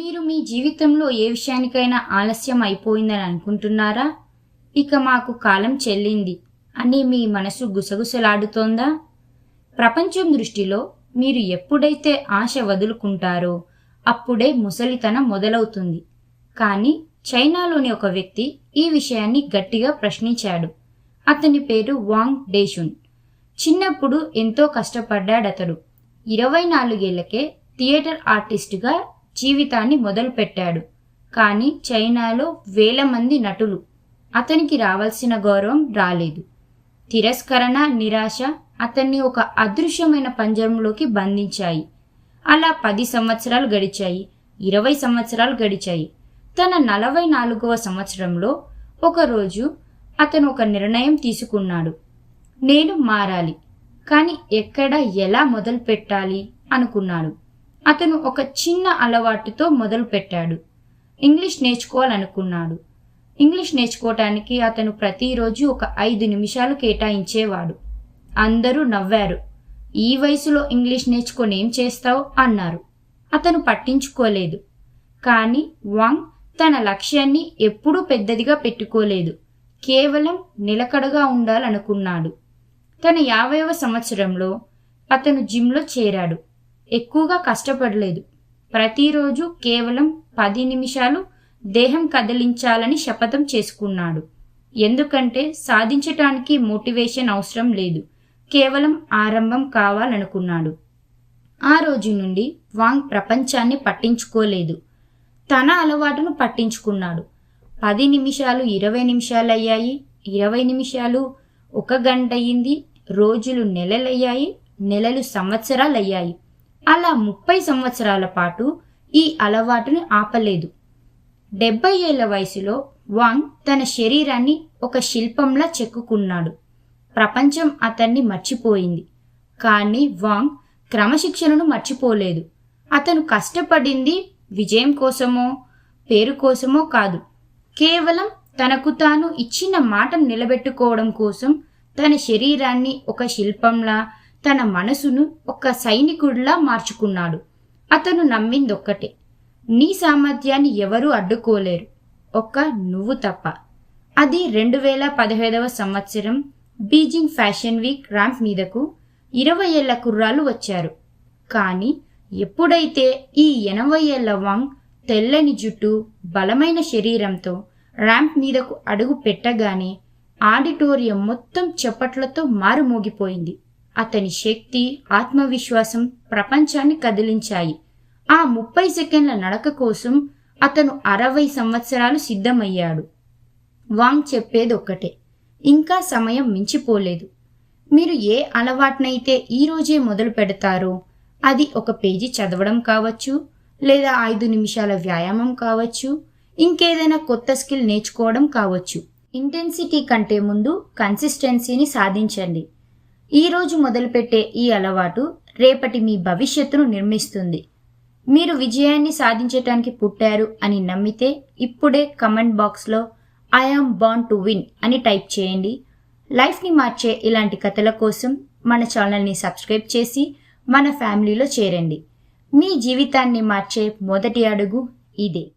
మీరు మీ జీవితంలో ఏ విషయానికైనా ఆలస్యం అయిపోయిందని అనుకుంటున్నారా? ఇక మాకు కాలం చెల్లింది అని మీ మనసు గుసగుసలాడుతోందా? ప్రపంచం దృష్టిలో మీరు ఎప్పుడైతే ఆశ వదులుకుంటారో అప్పుడే ముసలితనం మొదలవుతుంది. కానీ చైనాలోని ఒక వ్యక్తి ఈ విషయాన్ని గట్టిగా ప్రశ్నించాడు. అతని పేరు వాంగ్ డేషున్. చిన్నప్పుడు ఎంతో కష్టపడ్డాడతడు. ఇరవై నాలుగేళ్ళకే థియేటర్ ఆర్టిస్టుగా జీవితాన్ని మొదలుపెట్టాడు. కానీ చైనాలో వేల మంది నటులు. అతనికి రావాల్సిన గౌరవం రాలేదు. తిరస్కరణ నిరాశ అతన్ని ఒక అదృశ్యమైన పంజరంలోకి బంధించాయి. అలా పది సంవత్సరాలు గడిచాయి. ఇరవై సంవత్సరాలు గడిచాయి. తన నలభై నాలుగవ సంవత్సరంలో ఒకరోజు అతను ఒక నిర్ణయం తీసుకున్నాడు. నేను మారాలి. కానీ ఎక్కడ ఎలా మొదలు పెట్టాలి అనుకున్నాడు. అతను ఒక చిన్న అలవాటుతో మొదలు పెట్టాడు ఇంగ్లీష్ నేర్చుకోవాలనుకున్నాడు. ఇంగ్లీష్ నేర్చుకోవటానికి అతను ప్రతిరోజు ఒక ఐదు నిమిషాలు కేటాయించేవాడు. అందరూ నవ్వారు. ఈ వయసులో ఇంగ్లీష్ నేర్చుకొని ఏం చేస్తావు? అన్నారు. అతను పట్టించుకోలేదు. కానీ వాంగ్ తన లక్ష్యాన్ని ఎప్పుడూ పెద్దదిగా పెట్టుకోలేదు. కేవలం నిలకడగా ఉండాలనుకున్నాడు. తన యాభైవ సంవత్సరంలో అతను జిమ్లో చేరాడు. ఎక్కువగా కష్టపడలేదు. ప్రతిరోజు కేవలం పది నిమిషాలు దేహం కదిలించాలని శపథం చేసుకున్నాడు. ఎందుకంటే సాధించటానికి మోటివేషన్ అవసరం లేదు. కేవలం ఆరంభం కావాలనుకున్నాడు. ఆ రోజు నుండి వాంగ్ ప్రపంచాన్ని పట్టించుకోలేదు. తన అలవాటును పట్టించుకున్నాడు. పది నిమిషాలు ఇరవై నిమిషాలు అయ్యాయి ఇరవై నిమిషాలు ఒక గంట అయ్యింది రోజులు నెలలయ్యాయి నెలలు సంవత్సరాలయ్యాయి. అలా ముప్పై సంవత్సరాల పాటు ఈ అలవాటుని ఆపలేదు. డెబ్బై ఏళ్ళ వయసులో వాంగ్ తన శరీరాన్ని ఒక శిల్పంలా చెక్కుకున్నాడు. ప్రపంచం అతన్ని మర్చిపోయింది. కానీ వాంగ్ క్రమశిక్షణను మర్చిపోలేదు. అతను కష్టపడింది విజయం కోసమో పేరు కోసమో కాదు. కేవలం తనకు తాను ఇచ్చిన మాట నిలబెట్టుకోవడం కోసం తన శరీరాన్ని ఒక శిల్పంలా తన మనసును ఒక సైనికుడిలా మార్చుకున్నాడు. అతను నమ్మిందొక్కటే. నీ సామర్థ్యాన్ని ఎవరూ అడ్డుకోలేరు. ఒక్క నువ్వు తప్ప. అది రెండు వేల పదిహేదవ సంవత్సరం బీజింగ్ ఫ్యాషన్ వీక్ ర్యాంప్ మీదకు ఇరవై ఏళ్ళ కుర్రాలు వచ్చారు. కానీ ఎప్పుడైతే ఈ ఎనభై ఏళ్ళ వాంగ్ తెల్లని జుట్టు బలమైన శరీరంతో ర్యాంప్ మీదకు అడుగు పెట్టగానే ఆడిటోరియం మొత్తం చప్పట్లతో మారుమోగిపోయింది. అతని శక్తి ఆత్మవిశ్వాసం ప్రపంచాన్ని కదిలించాయి. ఆ ముప్పై సెకండ్ల నడక కోసం అతను అరవై సంవత్సరాలు సిద్ధమయ్యాడు. వాంగ్ చెప్పేది ఒక్కటే ఇంకా సమయం మించిపోలేదు. మీరు ఏ అలవాటునైతే ఈరోజే మొదలు పెడతారో అది ఒక పేజీ చదవడం కావచ్చు లేదా ఐదు నిమిషాల వ్యాయామం కావచ్చు ఇంకేదైనా కొత్త స్కిల్ నేర్చుకోవడం కావచ్చు. ఇంటెన్సిటీ కంటే ముందు కన్సిస్టెన్సీని సాధించండి. ఈరోజు మొదలుపెట్టే ఈ అలవాటు రేపటి మీ భవిష్యత్తును నిర్మిస్తుంది. మీరు విజయాన్ని సాధించటానికి పుట్టారు అని నమ్మితే ఇప్పుడే కమెంట్ బాక్స్లో I am born to win అని టైప్ చేయండి. లైఫ్ని మార్చే ఇలాంటి కథల కోసం మన ఛానల్ని సబ్స్క్రైబ్ చేసి మన ఫ్యామిలీలో చేరండి. మీ జీవితాన్ని మార్చే మొదటి అడుగు ఇదే.